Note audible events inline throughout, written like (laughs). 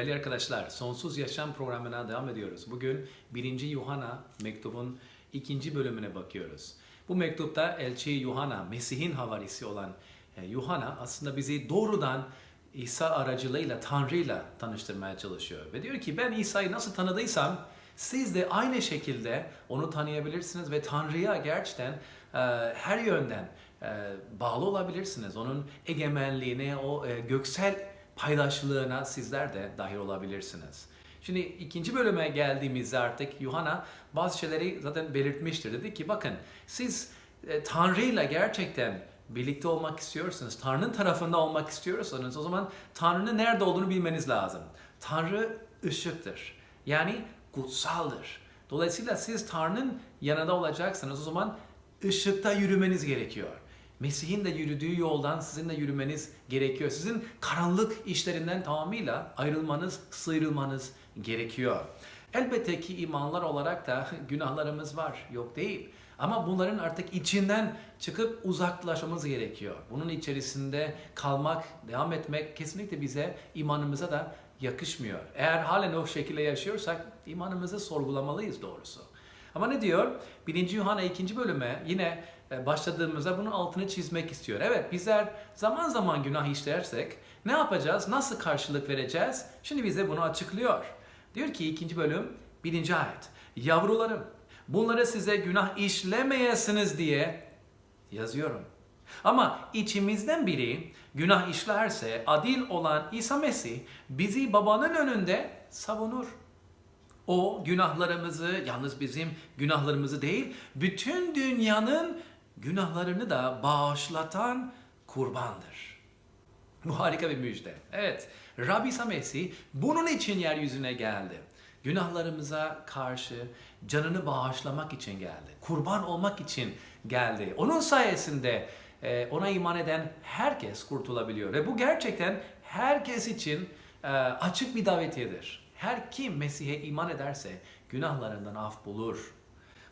Değerli arkadaşlar, Sonsuz Yaşam programına devam ediyoruz. Bugün 1. Yuhanna mektubun ikinci bölümüne bakıyoruz. Bu mektupta elçi Yuhanna, Mesih'in havarisi olan e, Yuhanna aslında bizi doğrudan İsa aracılığıyla Tanrı'yla tanıştırmaya çalışıyor. Ve diyor ki ben İsa'yı nasıl tanıdıysam siz de aynı şekilde onu tanıyabilirsiniz ve Tanrı'ya gerçekten e, her yönden e, bağlı olabilirsiniz. Onun egemenliğine, o e, göksel paydaşlığına sizler de dahil olabilirsiniz. Şimdi ikinci bölüme geldiğimizde artık Yuhanna bazı şeyleri zaten belirtmiştir. Dedi ki bakın siz e, Tanrı'yla gerçekten birlikte olmak istiyorsanız, Tanrı'nın tarafında olmak istiyorsanız o zaman Tanrı'nın nerede olduğunu bilmeniz lazım. Tanrı ışıktır. Yani kutsaldır. Dolayısıyla siz Tanrı'nın yanında olacaksanız o zaman ışıkta yürümeniz gerekiyor. Mesih'in de yürüdüğü yoldan sizin de yürümeniz gerekiyor. Sizin karanlık işlerinden tamamıyla ayrılmanız, sıyrılmanız gerekiyor. Elbette ki imanlar olarak da (laughs) günahlarımız var, yok değil. Ama bunların artık içinden çıkıp uzaklaşmamız gerekiyor. Bunun içerisinde kalmak, devam etmek kesinlikle bize, imanımıza da yakışmıyor. Eğer halen o şekilde yaşıyorsak imanımızı sorgulamalıyız doğrusu. Ama ne diyor? 1. Yuhanna 2. bölüme yine başladığımızda bunun altını çizmek istiyor. Evet bizler zaman zaman günah işlersek ne yapacağız? Nasıl karşılık vereceğiz? Şimdi bize bunu açıklıyor. Diyor ki 2. bölüm 1. ayet. Yavrularım bunları size günah işlemeyesiniz diye yazıyorum. Ama içimizden biri günah işlerse adil olan İsa Mesih bizi babanın önünde savunur. O günahlarımızı, yalnız bizim günahlarımızı değil, bütün dünyanın günahlarını da bağışlatan kurbandır. (laughs) Bu harika bir müjde. Evet, Rabbi İsa Mesih bunun için yeryüzüne geldi. Günahlarımıza karşı canını bağışlamak için geldi. Kurban olmak için geldi. Onun sayesinde e, ona iman eden herkes kurtulabiliyor. Ve bu gerçekten herkes için e, açık bir davetiyedir. Her kim Mesih'e iman ederse günahlarından af bulur.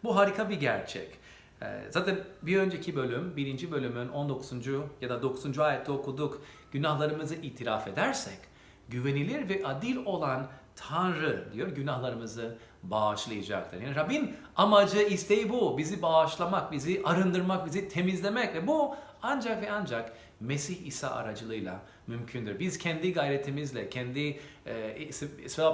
Bu harika bir gerçek. Ee, Zaten bir önceki bölüm, birinci bölümün 19. ya da 9. ayette okuduk. Günahlarımızı itiraf edersek, güvenilir ve adil olan Tanrı diyor günahlarımızı bağışlayacaktır. Yani Rabbin amacı, isteği bu. Bizi bağışlamak, bizi arındırmak, bizi temizlemek ve bu ancak ve ancak Mesih İsa aracılığıyla mümkündür. Biz kendi gayretimizle, kendi e,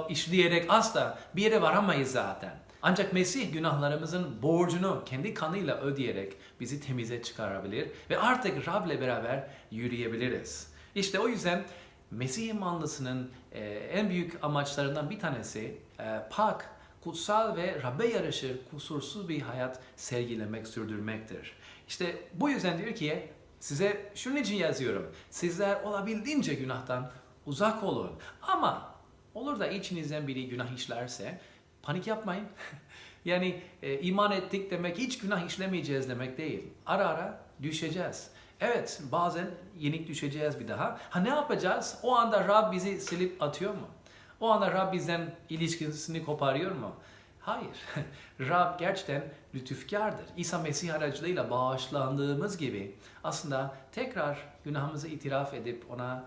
işleyerek asla bir yere varamayız zaten. Ancak Mesih günahlarımızın borcunu kendi kanıyla ödeyerek bizi temize çıkarabilir ve artık Rab'le beraber yürüyebiliriz. İşte o yüzden Mesih imanlısının e, en büyük amaçlarından bir tanesi e, pak, kutsal ve Rab'be yaraşır kusursuz bir hayat sergilemek, sürdürmektir. İşte bu yüzden diyor ki size şunun için yazıyorum. Sizler olabildiğince günahtan uzak olun. Ama olur da içinizden biri günah işlerse panik yapmayın. (laughs) yani e, iman ettik demek hiç günah işlemeyeceğiz demek değil. Ara ara düşeceğiz. Evet bazen yenik düşeceğiz bir daha. Ha ne yapacağız? O anda Rab bizi silip atıyor mu? O anda Rab bizden ilişkisini koparıyor mu? Hayır. (laughs) Rab gerçekten lütufkardır. İsa Mesih aracılığıyla bağışlandığımız gibi aslında tekrar günahımızı itiraf edip ona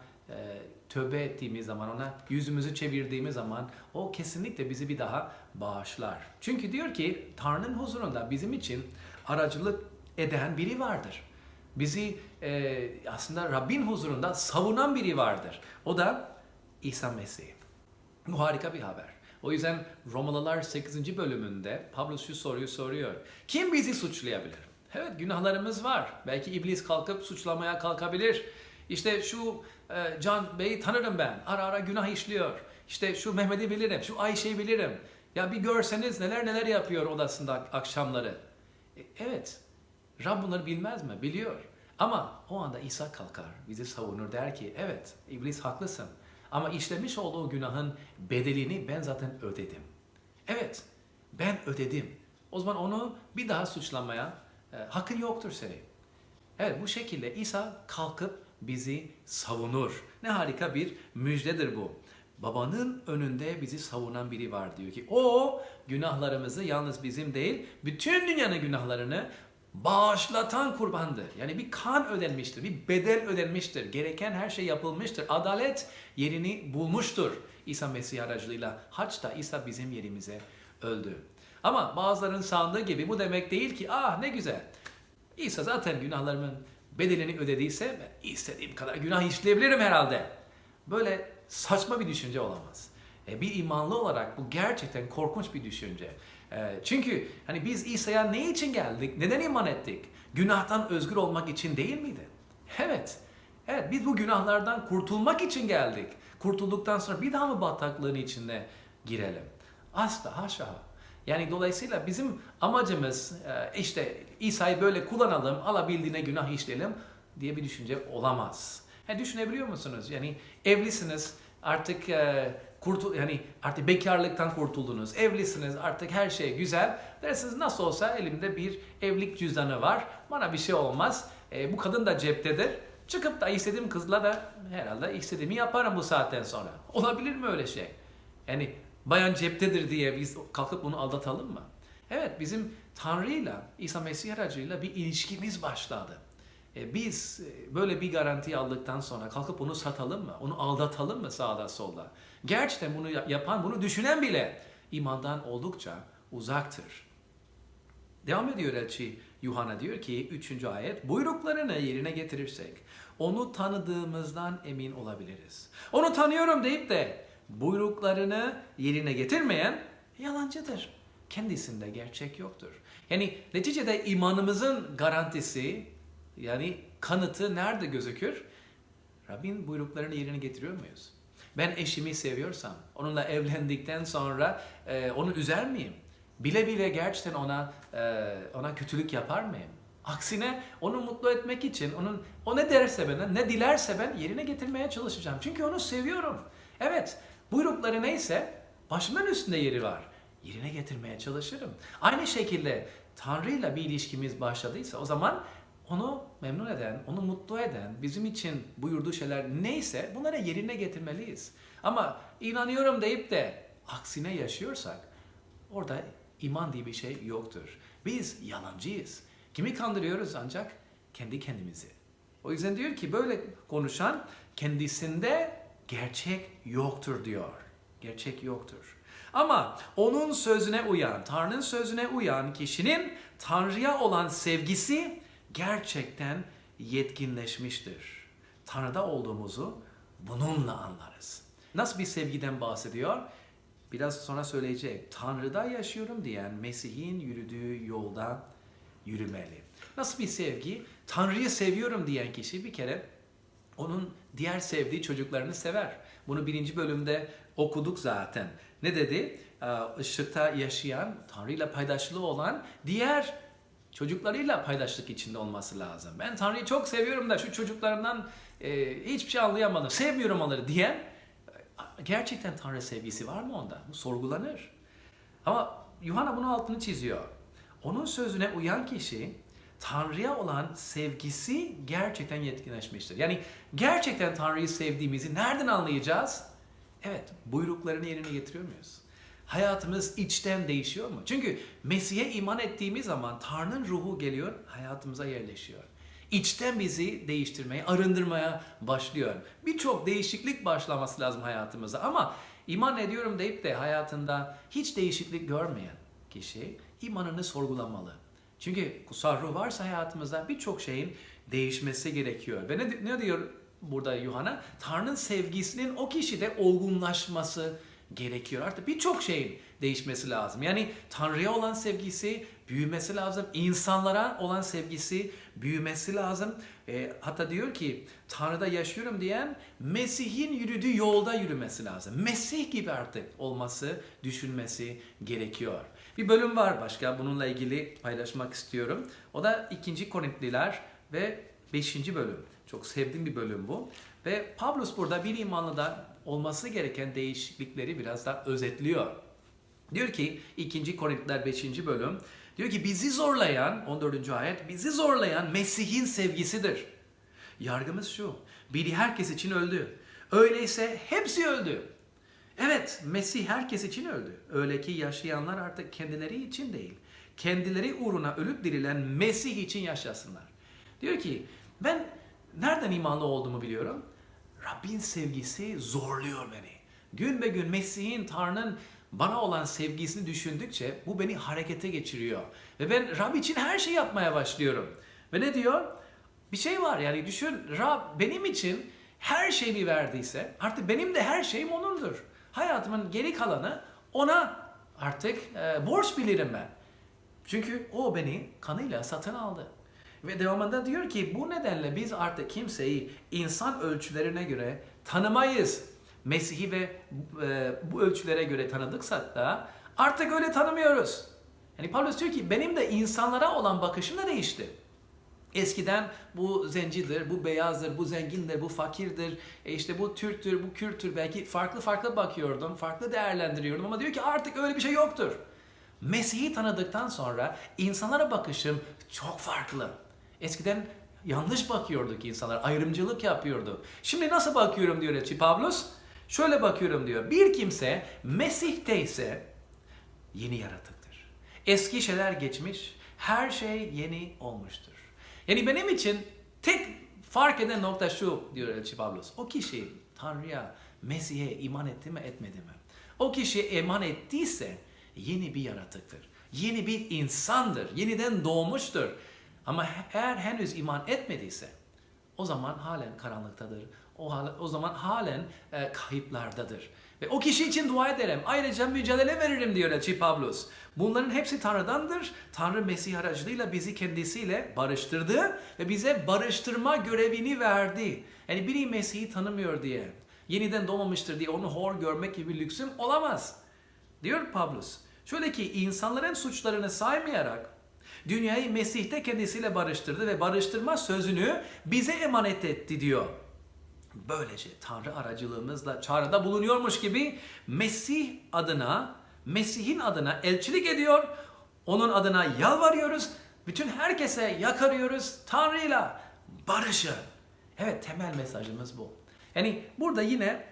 tövbe ettiğimiz zaman, ona yüzümüzü çevirdiğimiz zaman o kesinlikle bizi bir daha bağışlar. Çünkü diyor ki Tanrı'nın huzurunda bizim için aracılık eden biri vardır. Bizi e, aslında Rabbin huzurunda savunan biri vardır. O da İsa Mesih. Bu harika bir haber. O yüzden Romalılar 8. bölümünde Pavlus şu soruyu soruyor. Kim bizi suçlayabilir? Evet günahlarımız var. Belki iblis kalkıp suçlamaya kalkabilir. İşte şu e, Can Bey'i tanırım ben. Ara ara günah işliyor. İşte şu Mehmet'i bilirim, şu Ayşe'yi bilirim. Ya bir görseniz neler neler yapıyor odasında akşamları. E, evet, Rab bunları bilmez mi? Biliyor. Ama o anda İsa kalkar, bizi savunur der ki evet iblis haklısın. Ama işlemiş olduğu günahın bedelini ben zaten ödedim. Evet, ben ödedim. O zaman onu bir daha suçlamaya e, hakkın yoktur senin. Evet bu şekilde İsa kalkıp bizi savunur. Ne harika bir müjdedir bu. Babanın önünde bizi savunan biri var diyor ki o günahlarımızı yalnız bizim değil bütün dünyanın günahlarını bağışlatan kurbandır. Yani bir kan ödenmiştir, bir bedel ödenmiştir. Gereken her şey yapılmıştır. Adalet yerini bulmuştur. İsa Mesih aracılığıyla haçta İsa bizim yerimize öldü. Ama bazıların sandığı gibi bu demek değil ki ah ne güzel. İsa zaten günahlarımın bedelini ödediyse ben istediğim kadar günah işleyebilirim herhalde. Böyle saçma bir düşünce olamaz. E, bir imanlı olarak bu gerçekten korkunç bir düşünce. E, çünkü hani biz İsa'ya ne için geldik? Neden iman ettik? Günahtan özgür olmak için değil miydi? Evet. Evet biz bu günahlardan kurtulmak için geldik. Kurtulduktan sonra bir daha mı bataklığın içine girelim? Asla haşa. Yani dolayısıyla bizim amacımız e, işte İsa'yı böyle kullanalım, alabildiğine günah işleyelim diye bir düşünce olamaz. Ha, düşünebiliyor musunuz? Yani evlisiniz, artık e, kurtul yani artık bekarlıktan kurtuldunuz, evlisiniz, artık her şey güzel. Dersiniz nasıl olsa elimde bir evlilik cüzdanı var, bana bir şey olmaz. E, bu kadın da ceptedir. Çıkıp da istediğim kızla da herhalde istediğimi yaparım bu saatten sonra. Olabilir mi öyle şey? Yani bayan ceptedir diye biz kalkıp bunu aldatalım mı? Evet bizim Tanrı'yla, İsa Mesih aracıyla bir ilişkimiz başladı. E, biz e, böyle bir garanti aldıktan sonra kalkıp onu satalım mı? Onu aldatalım mı sağda solda? Gerçekten bunu yapan, bunu düşünen bile imandan oldukça uzaktır. Devam ediyor elçi Yuhanna diyor ki 3. ayet buyruklarını yerine getirirsek onu tanıdığımızdan emin olabiliriz. Onu tanıyorum deyip de buyruklarını yerine getirmeyen yalancıdır. Kendisinde gerçek yoktur. Yani neticede imanımızın garantisi yani kanıtı nerede gözükür? Rabbin buyruklarını yerine getiriyor muyuz? Ben eşimi seviyorsam, onunla evlendikten sonra e, onu üzer miyim? Bile bile gerçekten ona e, ona kötülük yapar mıyım? Aksine onu mutlu etmek için onun o ne derse bana, ne dilerse ben yerine getirmeye çalışacağım. Çünkü onu seviyorum. Evet, buyrukları neyse başımın üstünde yeri var. Yerine getirmeye çalışırım. Aynı şekilde Tanrı'yla bir ilişkimiz başladıysa o zaman onu memnun eden, onu mutlu eden, bizim için buyurduğu şeyler neyse bunları yerine getirmeliyiz. Ama inanıyorum deyip de aksine yaşıyorsak orada iman diye bir şey yoktur. Biz yalancıyız. Kimi kandırıyoruz ancak? Kendi kendimizi. O yüzden diyor ki böyle konuşan kendisinde gerçek yoktur diyor. Gerçek yoktur. Ama onun sözüne uyan, Tanrı'nın sözüne uyan kişinin Tanrı'ya olan sevgisi gerçekten yetkinleşmiştir. Tanrı'da olduğumuzu bununla anlarız. Nasıl bir sevgiden bahsediyor? Biraz sonra söyleyecek. Tanrı'da yaşıyorum diyen Mesih'in yürüdüğü yolda yürümeli. Nasıl bir sevgi? Tanrı'yı seviyorum diyen kişi bir kere onun diğer sevdiği çocuklarını sever. Bunu birinci bölümde okuduk zaten. Ne dedi? Işıkta yaşayan, Tanrı'yla paydaşlığı olan diğer çocuklarıyla paydaşlık içinde olması lazım. Ben Tanrı'yı çok seviyorum da şu çocuklarımdan e, hiçbir şey anlayamadım, sevmiyorum onları diyen gerçekten Tanrı sevgisi var mı onda? Bu sorgulanır. Ama Yuhanna bunun altını çiziyor. Onun sözüne uyan kişi Tanrı'ya olan sevgisi gerçekten yetkinleşmiştir. Yani gerçekten Tanrı'yı sevdiğimizi nereden anlayacağız? Evet, buyruklarını yerine getiriyor muyuz? Hayatımız içten değişiyor mu? Çünkü Mesih'e iman ettiğimiz zaman Tanrı'nın ruhu geliyor, hayatımıza yerleşiyor. İçten bizi değiştirmeye, arındırmaya başlıyor. Birçok değişiklik başlaması lazım hayatımıza ama iman ediyorum deyip de hayatında hiç değişiklik görmeyen kişi imanını sorgulamalı. Çünkü kutsal ruh varsa hayatımızda birçok şeyin değişmesi gerekiyor. Ve ne, ne diyor burada Yuhanna? Tanrı'nın sevgisinin o kişide olgunlaşması gerekiyor. Artık birçok şeyin değişmesi lazım. Yani Tanrı'ya olan sevgisi büyümesi lazım. İnsanlara olan sevgisi büyümesi lazım. E, hatta diyor ki Tanrı'da yaşıyorum diyen Mesih'in yürüdüğü yolda yürümesi lazım. Mesih gibi artık olması, düşünmesi gerekiyor. Bir bölüm var başka bununla ilgili paylaşmak istiyorum. O da 2. Korintliler ve 5. bölüm. Çok sevdiğim bir bölüm bu. Ve Pavlus burada bir imanlıda olması gereken değişiklikleri biraz da özetliyor. Diyor ki 2. Korintiler 5. bölüm diyor ki bizi zorlayan 14. ayet bizi zorlayan Mesih'in sevgisidir. Yargımız şu. Biri herkes için öldü. Öyleyse hepsi öldü. Evet Mesih herkes için öldü. Öyle ki yaşayanlar artık kendileri için değil. kendileri uğruna ölüp dirilen Mesih için yaşasınlar. Diyor ki ben nereden imanlı olduğumu biliyorum. Rabbin sevgisi zorluyor beni. Gün be gün Mesih'in Tanrı'nın bana olan sevgisini düşündükçe bu beni harekete geçiriyor. Ve ben Rab için her şeyi yapmaya başlıyorum. Ve ne diyor? Bir şey var yani düşün Rab benim için her şeyi verdiyse artık benim de her şeyim O'nundur. Hayatımın geri kalanı O'na artık e, borç bilirim ben. Çünkü O beni kanıyla satın aldı. Ve devamında diyor ki bu nedenle biz artık kimseyi insan ölçülerine göre tanımayız. Mesih'i ve e, bu ölçülere göre tanıdıksak da artık öyle tanımıyoruz. Yani Paulus diyor ki benim de insanlara olan bakışım da değişti. Eskiden bu zencidir, bu beyazdır, bu zengindir, bu fakirdir, e işte bu Türktür, bu Kürttür. Belki farklı farklı bakıyordum, farklı değerlendiriyordum ama diyor ki artık öyle bir şey yoktur. Mesih'i tanıdıktan sonra insanlara bakışım çok farklı. Eskiden yanlış bakıyorduk insanlar, ayrımcılık yapıyordu. Şimdi nasıl bakıyorum diyor Elçi Pavlus? Şöyle bakıyorum diyor. Bir kimse Mesih'teyse yeni yaratıktır. Eski şeyler geçmiş, her şey yeni olmuştur. Yani benim için tek fark eden nokta şu diyor Elçi Pavlus. O kişi Tanrı'ya, Mesih'e iman etti mi etmedi mi? O kişi iman ettiyse yeni bir yaratıktır. Yeni bir insandır. Yeniden doğmuştur. Ama eğer henüz iman etmediyse o zaman halen karanlıktadır. O, o zaman halen e, kayıplardadır. Ve o kişi için dua ederim. Ayrıca mücadele veririm diyor Elçi Pavlus. Bunların hepsi Tanrı'dandır. Tanrı Mesih aracılığıyla bizi kendisiyle barıştırdı ve bize barıştırma görevini verdi. Yani biri Mesih'i tanımıyor diye, yeniden doğmamıştır diye onu hor görmek gibi lüksüm olamaz. Diyor Pavlus. Şöyle ki insanların suçlarını saymayarak dünyayı Mesih'te kendisiyle barıştırdı ve barıştırma sözünü bize emanet etti diyor. Böylece Tanrı aracılığımızla çağrıda bulunuyormuş gibi Mesih adına, Mesih'in adına elçilik ediyor. Onun adına yalvarıyoruz. Bütün herkese yakarıyoruz. Tanrı'yla barışın. Evet temel mesajımız bu. Yani burada yine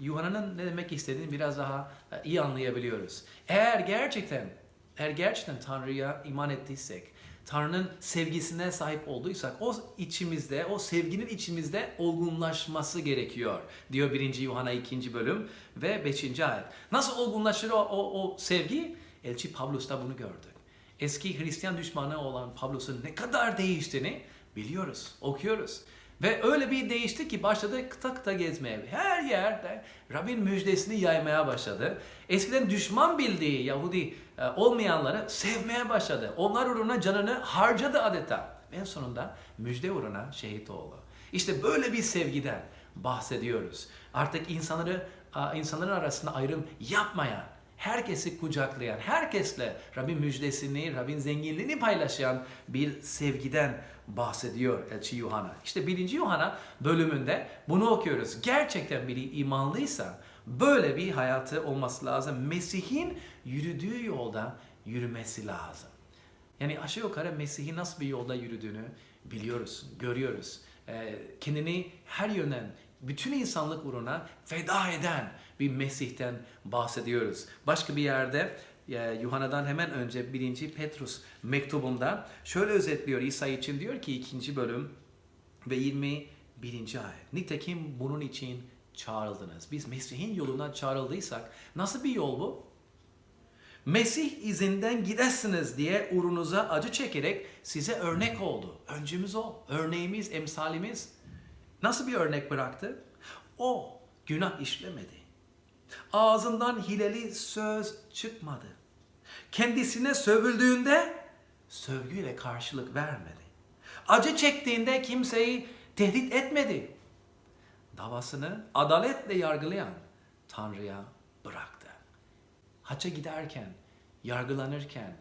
Yuhanna'nın ne demek istediğini biraz daha e, iyi anlayabiliyoruz. Eğer gerçekten eğer gerçekten Tanrı'ya iman ettiysek, Tanrı'nın sevgisine sahip olduysak o içimizde, o sevginin içimizde olgunlaşması gerekiyor diyor 1. Yuhanna 2. bölüm ve 5. ayet. Nasıl olgunlaşır o, o, o sevgi? Elçi Pavlus da bunu gördü. Eski Hristiyan düşmanı olan Pavlus'un ne kadar değiştiğini biliyoruz, okuyoruz. Ve öyle bir değişti ki başladı kıta kıta gezmeye. Her yerde Rabbin müjdesini yaymaya başladı. Eskiden düşman bildiği Yahudi e, olmayanları sevmeye başladı. Onlar uğruna canını harcadı adeta. En sonunda müjde uğruna şehit oldu. İşte böyle bir sevgiden bahsediyoruz. Artık insanları insanların arasında ayrım yapmayan, herkesi kucaklayan, herkesle Rabbin müjdesini, Rabbin zenginliğini paylaşan bir sevgiden bahsediyor Elçi Yuhanna. İşte 1. Yuhanna bölümünde bunu okuyoruz. Gerçekten biri imanlıysa böyle bir hayatı olması lazım. Mesih'in yürüdüğü yolda yürümesi lazım. Yani aşağı yukarı Mesih'in nasıl bir yolda yürüdüğünü biliyoruz, görüyoruz. Ee, kendini her yönden bütün insanlık uğruna feda eden bir Mesih'ten bahsediyoruz. Başka bir yerde e, Yuhanna'dan hemen önce 1. Petrus mektubunda şöyle özetliyor İsa için diyor ki 2. bölüm ve 21. ayet. Nitekim bunun için çağrıldınız. Biz Mesih'in yoluna çağrıldıysak nasıl bir yol bu? Mesih izinden gidesiniz diye uğrunuza acı çekerek size örnek oldu. Öncümüz o. Örneğimiz, emsalimiz. Nasıl bir örnek bıraktı? O günah işlemedi. Ağzından hileli söz çıkmadı. Kendisine sövüldüğünde sövgüyle karşılık vermedi. Acı çektiğinde kimseyi tehdit etmedi. Davasını adaletle yargılayan Tanrı'ya bıraktı. Haça giderken, yargılanırken,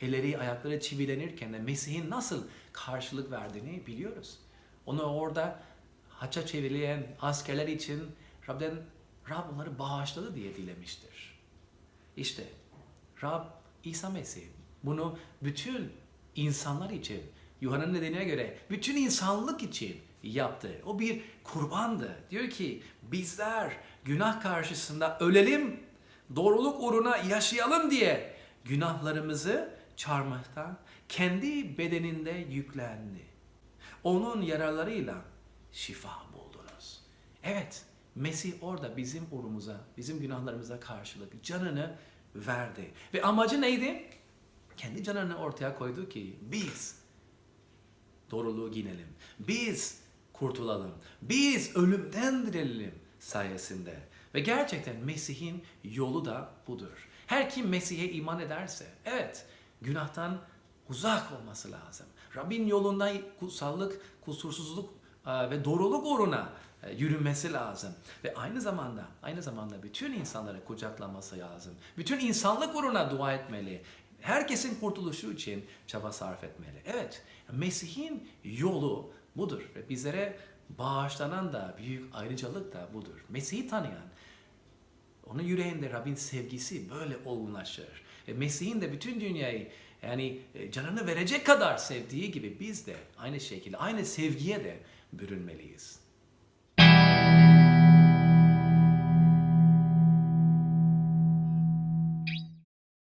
elleri ayakları çivilenirken de Mesih'in nasıl karşılık verdiğini biliyoruz. Onu orada haça çevileyen askerler için Rab'den Rab onları bağışladı diye dilemiştir. İşte Rab İsa Mesih bunu bütün insanlar için Yuhanna'nın dediğine göre bütün insanlık için yaptı. O bir kurbandı. Diyor ki bizler günah karşısında ölelim, doğruluk uğruna yaşayalım diye günahlarımızı çarmıhta kendi bedeninde yüklendi. Onun yararlarıyla şifa buldunuz. Evet, Mesih orada bizim uğrumuza, bizim günahlarımıza karşılık canını verdi. Ve amacı neydi? Kendi canını ortaya koydu ki biz doğruluğu giyinelim. Biz kurtulalım. Biz ölümden direlim sayesinde. Ve gerçekten Mesih'in yolu da budur. Her kim Mesih'e iman ederse, evet günahtan uzak olması lazım. Rabbin yolunda kutsallık, kusursuzluk ve doğruluk uğruna yürümesi lazım. Ve aynı zamanda, aynı zamanda bütün insanları kucaklaması lazım. Bütün insanlık uğruna dua etmeli. Herkesin kurtuluşu için çaba sarf etmeli. Evet, Mesih'in yolu budur ve bizlere bağışlanan da büyük ayrıcalık da budur. Mesih'i tanıyan, onun yüreğinde Rabbin sevgisi böyle olgunlaşır. Ve Mesih'in de bütün dünyayı yani e, canını verecek kadar sevdiği gibi biz de aynı şekilde aynı sevgiye de bürünmeliyiz.